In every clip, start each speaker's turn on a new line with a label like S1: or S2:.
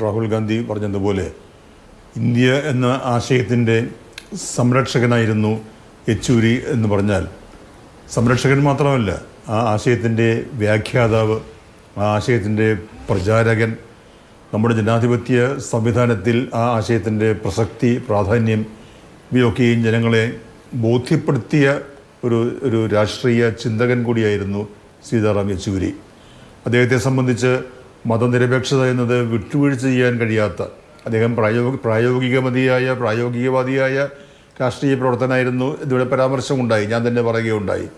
S1: രാഹുൽ ഗാന്ധി പറഞ്ഞതുപോലെ ഇന്ത്യ എന്ന ആശയത്തിന്റെ സംരക്ഷകനായിരുന്നു യെച്ചൂരി എന്ന് പറഞ്ഞാൽ. സംരക്ഷകൻ മാത്രമല്ല ആ ആശയത്തിന്റെ വ്യാഖ്യാതാവ് ആ ആശയത്തിന്റെ പ്രചാരകൻ നമ്മുടെ ജനാധിപത്യ സംവിധാനത്തിൽ ആ ആശയത്തിന്റെ പ്രസക്തി പ്രാധാന്യം ഇവയൊക്കെയും ജനങ്ങളെ ബോധ്യപ്പെടുത്തിയ ഒരു ഒരു രാഷ്ട്രീയ ചിന്തകൻ കൂടിയായിരുന്നു സീതാറാം യെച്ചൂരി. അദ്ദേഹത്തെ സംബന്ധിച്ച് മതനിരപേക്ഷത എന്നത് വിട്ടുവീഴ്ച ചെയ്യാൻ കഴിയാത്ത അദ്ദേഹം പ്രായോഗ പ്രായോഗികമതിയായ പ്രായോഗികവാദിയായ രാഷ്ട്രീയ പ്രവർത്തനമായിരുന്നു ഇതിവിടെ പരാമർശമുണ്ടായി. ഞാൻ തന്നെ പറയുകയുണ്ടായി.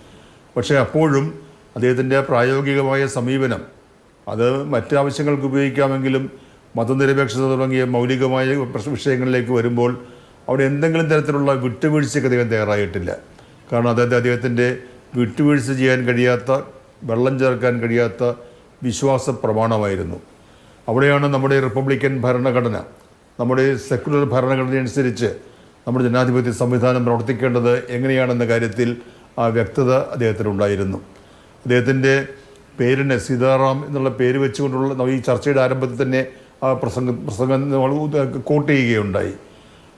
S1: പക്ഷേ അപ്പോഴും അദ്ദേഹത്തിന്റെ പ്രായോഗികമായ സമീപനം അത് മറ്റാവശ്യങ്ങൾക്ക് ഉപയോഗിക്കാമെങ്കിലും മതനിരപേക്ഷത തുടങ്ങിയ മൗലികമായ വിഷയങ്ങളിലേക്ക് വരുമ്പോൾ അവിടെ എന്തെങ്കിലും തരത്തിലുള്ള വിട്ടുവീഴ്ചയ്ക്ക് അദ്ദേഹം തയ്യാറായിട്ടില്ല. കാരണം അദ്ദേഹത്തെ അദ്ദേഹത്തിന്റെ വിട്ടുവീഴ്ച ചെയ്യാൻ കഴിയാത്ത വെള്ളം ചേർക്കാൻ കഴിയാത്ത വിശ്വാസ പ്രമാണമായിരുന്നു അവിടെയാണ് നമ്മുടെ റിപ്പബ്ലിക്കൻ ഭരണഘടന. നമ്മുടെ സെക്കുലർ ഭരണഘടനയനുസരിച്ച് നമ്മുടെ ജനാധിപത്യ സംവിധാനം പ്രവർത്തിക്കേണ്ടത് എങ്ങനെയാണെന്ന കാര്യത്തിൽ ആ വ്യക്തത അദ്ദേഹത്തിനുണ്ടായിരുന്നു. അദ്ദേഹത്തിന്റെ പേരിന് സീതാറാം എന്നുള്ള പേര് വെച്ചുകൊണ്ടുള്ള ഈ ചർച്ചയുടെ ആരംഭത്തിൽ തന്നെ ആ പ്രസംഗ പ്രസംഗം കോട്ട് ചെയ്യുകയുണ്ടായി.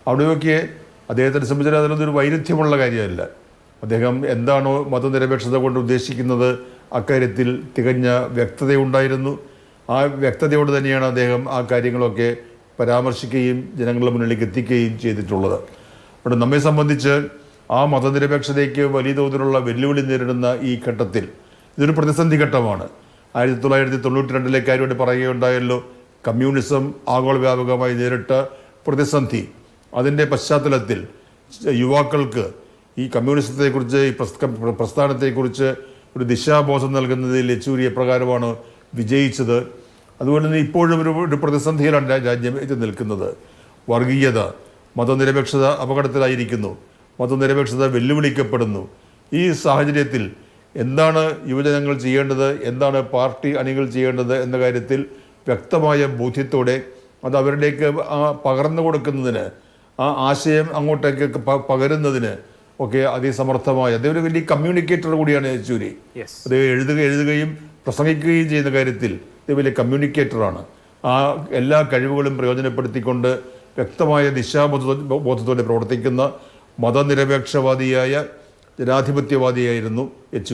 S1: അവിടെയൊക്കെ അദ്ദേഹത്തിനെ സംബന്ധിച്ചാൽ ഒരു വൈരുദ്ധ്യമുള്ള കാര്യമല്ല. അദ്ദേഹം എന്താണോ മതനിരപേക്ഷത കൊണ്ട് ഉദ്ദേശിക്കുന്നത് അക്കാര്യത്തിൽ തികഞ്ഞ വ്യക്തതയുണ്ടായിരുന്നു. ആ വ്യക്തതയോട് തന്നെയാണ് അദ്ദേഹം ആ കാര്യങ്ങളൊക്കെ പരാമർശിക്കുകയും ജനങ്ങളുടെ മുന്നിലേക്ക് എത്തിക്കുകയും ചെയ്തിട്ടുള്ളത്. അവിടെ നമ്മെ സംബന്ധിച്ച് ആ മതനിരപേക്ഷതയ്ക്ക് വലിയ തോതിലുള്ള വെല്ലുവിളി നേരിടുന്ന ഈ ഘട്ടത്തിൽ ഇതൊരു പ്രതിസന്ധി ഘട്ടമാണ്. ആയിരത്തി തൊള്ളായിരത്തി തൊണ്ണൂറ്റി രണ്ടിലെ കാര്യമായിട്ട് പറയുകയുണ്ടായല്ലോ കമ്മ്യൂണിസം ആഗോള വ്യാപകമായി നേരിട്ട പ്രതിസന്ധി. അതിന്റെ പശ്ചാത്തലത്തിൽ യുവാക്കൾക്ക് ഈ കമ്മ്യൂണിസത്തെക്കുറിച്ച് ഈ പ്രസ്ഥ- പ്രസ്ഥാനത്തെക്കുറിച്ച് ഒരു ദിശാബോധം നൽകുന്നതിൽ യെച്ചൂരി എപ്രകാരമാണ് വിജയിച്ചത്. അതുപോലെ തന്നെ ഇപ്പോഴും ഒരു ഒരു പ്രതിസന്ധിയിലാണ് രാജ്യം എത്തി നിൽക്കുന്നത്. വർഗീയത മതനിരപേക്ഷത അപകടത്തിലായിരിക്കുന്നു. മതനിരപേക്ഷത വെല്ലുവിളിക്കപ്പെടുന്നു. ഈ സാഹചര്യത്തിൽ എന്താണ് യുവജനങ്ങൾ ചെയ്യേണ്ടത്? എന്താണ് പാർട്ടി അണികൾ ചെയ്യേണ്ടത് എന്ന കാര്യത്തിൽ വ്യക്തമായ ബോധ്യത്തോടെ അത് ആ പകർന്നു കൊടുക്കുന്നതിന് ആ ആശയം അങ്ങോട്ടേക്ക് പകരുന്നതിന് ഒക്കെ അതിസമർത്ഥമായ. അദ്ദേഹം ഒരു വലിയ കമ്മ്യൂണിക്കേറ്റർ കൂടിയാണ് യെച്ചൂരി. അദ്ദേഹം എഴുതുക എഴുതുകയും പ്രസംഗിക്കുകയും ചെയ്യുന്ന കാര്യത്തിൽ ഇത് വലിയ കമ്മ്യൂണിക്കേറ്ററാണ് ആ എല്ലാ കഴിവുകളും പ്രയോജനപ്പെടുത്തിക്കൊണ്ട് വ്യക്തമായ ദിശാബോധ ബോധത്തോടെ പ്രവർത്തിക്കുന്ന മതനിരപേക്ഷവാദിയായ ജനാധിപത്യവാദിയായിരുന്നു യെച്ചൂരി.